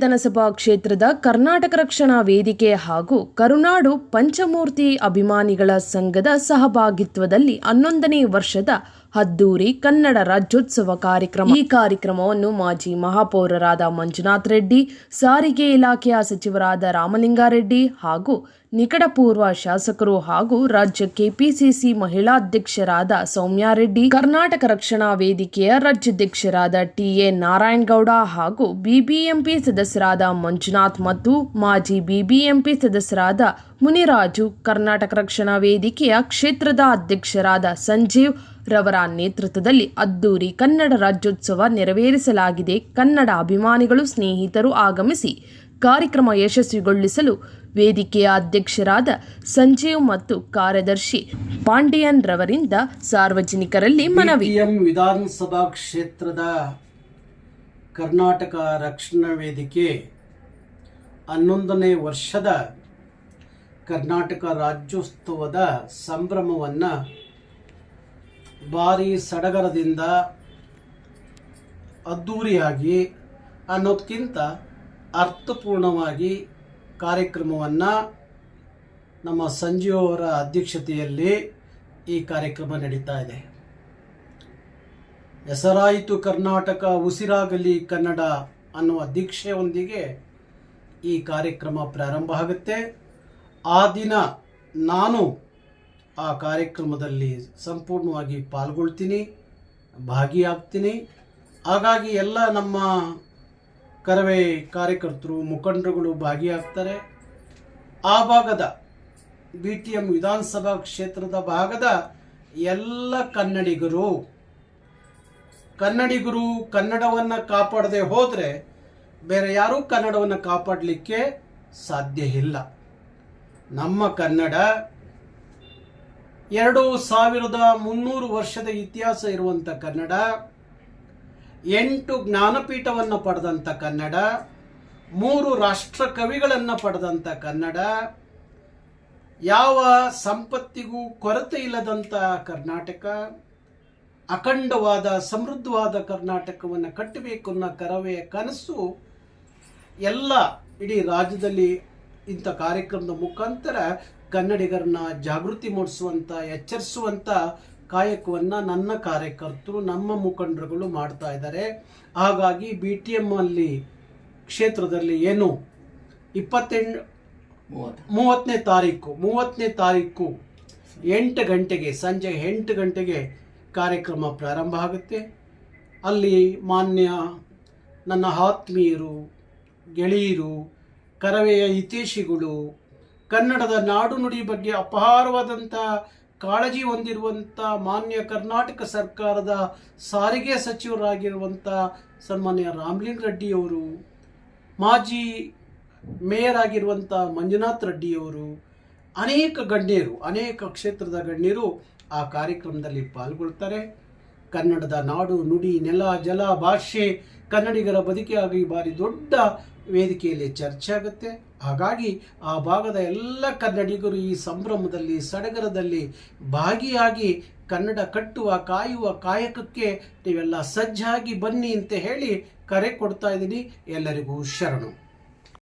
ವಿಧಾನಸಭಾ ಕ್ಷೇತ್ರದ ಕರ್ನಾಟಕ ರಕ್ಷಣಾ ವೇದಿಕೆ ಹಾಗೂ ಕರುನಾಡು ಪಂಚಮೂರ್ತಿ ಅಭಿಮಾನಿಗಳ ಸಂಘದ ಸಹಭಾಗಿತ್ವದಲ್ಲಿ ಹನ್ನೊಂದನೇ ವರ್ಷದ ಹದ್ದೂರಿ ಕನ್ನಡ ರಾಜ್ಯೋತ್ಸವ ಕಾರ್ಯಕ್ರಮ. ಈ ಕಾರ್ಯಕ್ರಮವನ್ನು ಮಾಜಿ ಮಹಾಪೌರರಾದ ಮಂಜುನಾಥ್ ರೆಡ್ಡಿ, ಸಾರಿಗೆ ಇಲಾಖೆಯ ಸಚಿವರಾದ ರಾಮಲಿಂಗಾರೆಡ್ಡಿ ಹಾಗೂ ನಿಕಟಪೂರ್ವ ಶಾಸಕರು ಹಾಗೂ ರಾಜ್ಯ ಕೆಪಿಸಿಸಿ ಮಹಿಳಾಧ್ಯಕ್ಷರಾದ ಸೌಮ್ಯಾರೆಡ್ಡಿ, ಕರ್ನಾಟಕ ರಕ್ಷಣಾ ವೇದಿಕೆಯ ರಾಜ್ಯಾಧ್ಯಕ್ಷರಾದ ಟಿಎ ನಾರಾಯಣಗೌಡ ಹಾಗೂ ಬಿಬಿಎಂಪಿ ಸದಸ್ಯರಾದ ಮಂಜುನಾಥ್ ಮತ್ತು ಮಾಜಿ ಬಿಬಿಎಂಪಿ ಸದಸ್ಯರಾದ ಮುನಿರಾಜು ಕರ್ನಾಟಕ ರಕ್ಷಣಾ ವೇದಿಕೆಯ ಕ್ಷೇತ್ರದ ಅಧ್ಯಕ್ಷರಾದ ಸಂಜೀವ್ ರವರ ನೇತೃತ್ವದಲ್ಲಿ ಅದ್ದೂರಿ ಕನ್ನಡ ರಾಜ್ಯೋತ್ಸವ ನೆರವೇರಿಸಲಾಗಿದೆ. ಕನ್ನಡ ಅಭಿಮಾನಿಗಳು, ಸ್ನೇಹಿತರು ಆಗಮಿಸಿ ಕಾರ್ಯಕ್ರಮ ಯಶಸ್ವಿಗೊಳಿಸಲು ವೇದಿಕೆಯ ಅಧ್ಯಕ್ಷರಾದ ಸಂಜೀವ್ ಮತ್ತು ಕಾರ್ಯದರ್ಶಿ ಪಾಂಡಿಯನ್ ರವರಿಂದ ಸಾರ್ವಜನಿಕರಲ್ಲಿ ಮನವಿ. ವಿಧಾನಸಭಾ ಕ್ಷೇತ್ರದ ಕರ್ನಾಟಕ ರಕ್ಷಣಾ ವೇದಿಕೆ ಹನ್ನೊಂದನೇ ವರ್ಷದ ಕರ್ನಾಟಕ ರಾಜ್ಯೋತ್ಸವದ ಸಂಭ್ರಮವನ್ನು ಭಾರಿ ಸಡಗರದಿಂದ ಅದ್ಧೂರಿಯಾಗಿ ಅನ್ನೋದಕ್ಕಿಂತ ಅರ್ಥಪೂರ್ಣವಾಗಿ ಕಾರ್ಯಕ್ರಮವನ್ನು ನಮ್ಮ ಸಂಜೀವ್ ಅವರ ಅಧ್ಯಕ್ಷತೆಯಲ್ಲಿ ಈ ಕಾರ್ಯಕ್ರಮ ನಡೀತಾ ಇದೆ. ಹೆಸರಾಯಿತು ಕರ್ನಾಟಕ, ಉಸಿರಾಗಲಿ ಕನ್ನಡ ಅನ್ನುವ ದೀಕ್ಷೆಯೊಂದಿಗೆ ಈ ಕಾರ್ಯಕ್ರಮ ಪ್ರಾರಂಭ ಆಗುತ್ತೆ. ಆ ದಿನ ನಾನು ಆ ಕಾರ್ಯಕ್ರಮದಲ್ಲಿ ಸಂಪೂರ್ಣವಾಗಿ ಪಾಲ್ಗೊಳ್ತೀನಿ, ಭಾಗಿಯಾಗ್ತೀನಿ. ಹಾಗಾಗಿ ಎಲ್ಲ ನಮ್ಮ ಕರವೇ ಕಾರ್ಯಕರ್ತರು, ಮುಖಂಡರುಗಳು ಭಾಗಿಯಾಗ್ತಾರೆ. ಆ ಭಾಗದ ಬಿ ಟಿ ಎಂ ವಿಧಾನಸಭಾ ಕ್ಷೇತ್ರದ ಭಾಗದ ಎಲ್ಲ ಕನ್ನಡಿಗರು ಕನ್ನಡಿಗರು ಕನ್ನಡವನ್ನು ಕಾಪಾಡದೆ ಹೋದರೆ ಬೇರೆ ಯಾರೂ ಕನ್ನಡವನ್ನು ಕಾಪಾಡಲಿಕ್ಕೆ ಸಾಧ್ಯ ಇಲ್ಲ. ನಮ್ಮ ಕನ್ನಡ ಎರಡು ಸಾವಿರದ ಮುನ್ನೂರು ವರ್ಷದ ಇತಿಹಾಸ ಇರುವಂಥ ಕನ್ನಡ, ಎಂಟು ಜ್ಞಾನಪೀಠವನ್ನು ಪಡೆದಂಥ ಕನ್ನಡ, ಮೂರು ರಾಷ್ಟ್ರ ಕವಿಗಳನ್ನು ಪಡೆದಂಥ ಕನ್ನಡ, ಯಾವ ಸಂಪತ್ತಿಗೂ ಕೊರತೆ ಇಲ್ಲದಂಥ ಕರ್ನಾಟಕ, ಅಖಂಡವಾದ ಸಮೃದ್ಧವಾದ ಕರ್ನಾಟಕವನ್ನು ಕಟ್ಟಬೇಕು ಅನ್ನೋ ಕರವೇ ಕನಸು ಎಲ್ಲ ಇಡೀ ರಾಜ್ಯದಲ್ಲಿ ಇಂಥ ಕಾರ್ಯಕ್ರಮದ ಮುಖಾಂತರ ಕನ್ನಡಿಗರನ್ನ ಜಾಗೃತಿ ಮೂಡಿಸುವಂಥ ಎಚ್ಚರಿಸುವಂಥ ಕಾಯಕವನ್ನು ನನ್ನ ಕಾರ್ಯಕರ್ತರು ನಮ್ಮ ಮುಖಂಡರುಗಳು ಮಾಡ್ತಾ ಇದ್ದಾರೆ. ಹಾಗಾಗಿ ಬಿ ಟಿ ಎಂ ಅಲ್ಲಿ ಕ್ಷೇತ್ರದಲ್ಲಿ ಏನು? ಇಪ್ಪತ್ತೆಂಟು ಮೂವತ್ತನೇ ತಾರೀಕು ಮೂವತ್ತನೇ ತಾರೀಕು ಎಂಟು ಗಂಟೆಗೆ ಸಂಜೆ ಎಂಟು ಗಂಟೆಗೆ ಕಾರ್ಯಕ್ರಮ ಪ್ರಾರಂಭ ಆಗುತ್ತೆ. ಅಲ್ಲಿ ಮಾನ್ಯ ನನ್ನ ಆತ್ಮೀಯರು ಗೆಳೆಯರು ಕರವೆಯ ಹಿತೇಶಿಗಳು ಕನ್ನಡದ ನಾಡು ನುಡಿ ಬಗ್ಗೆ ಅಪಾರವಾದಂಥ ಕಾಳಜಿ ಹೊಂದಿರುವಂಥ ಮಾನ್ಯ ಕರ್ನಾಟಕ ಸರ್ಕಾರದ ಸಾರಿಗೆ ಸಚಿವರಾಗಿರುವಂಥ ಸನ್ಮಾನ್ಯ ರಾಮಲಿಂಗ ರೆಡ್ಡಿಯವರು ಮಾಜಿ ಮೇಯರ್ ಆಗಿರುವಂಥ ಮಂಜುನಾಥ್ ರೆಡ್ಡಿಯವರು ಅನೇಕ ಗಣ್ಯರು, ಅನೇಕ ಕ್ಷೇತ್ರದ ಗಣ್ಯರು ಆ ಕಾರ್ಯಕ್ರಮದಲ್ಲಿ ಪಾಲ್ಗೊಳ್ತಾರೆ. ಕನ್ನಡದ ನಾಡು ನುಡಿ ನೆಲ ಜಲ ಭಾಷೆ ಕನ್ನಡಿಗರ ಬದುಕಿಯಾಗಿ ಬಾರಿ ದೊಡ್ಡ ವೇದಿಕೆಯಲ್ಲಿ ಚರ್ಚೆ ಆಗುತ್ತೆ. ಹಾಗಾಗಿ ಆ ಭಾಗದ ಎಲ್ಲ ಕನ್ನಡಿಗರು ಈ ಸಂಭ್ರಮದಲ್ಲಿ, ಸಡಗರದಲ್ಲಿ ಭಾಗಿಯಾಗಿ ಕನ್ನಡ ಕಟ್ಟುವ, ಕಾಯುವ ಕಾಯಕಕ್ಕೆ ನೀವೆಲ್ಲ ಸಜ್ಜಾಗಿ ಬನ್ನಿ ಅಂತ ಹೇಳಿ ಕರೆ ಕೊಡ್ತಾ ಇದ್ದೀನಿ. ಎಲ್ಲರಿಗೂ ಶರಣು.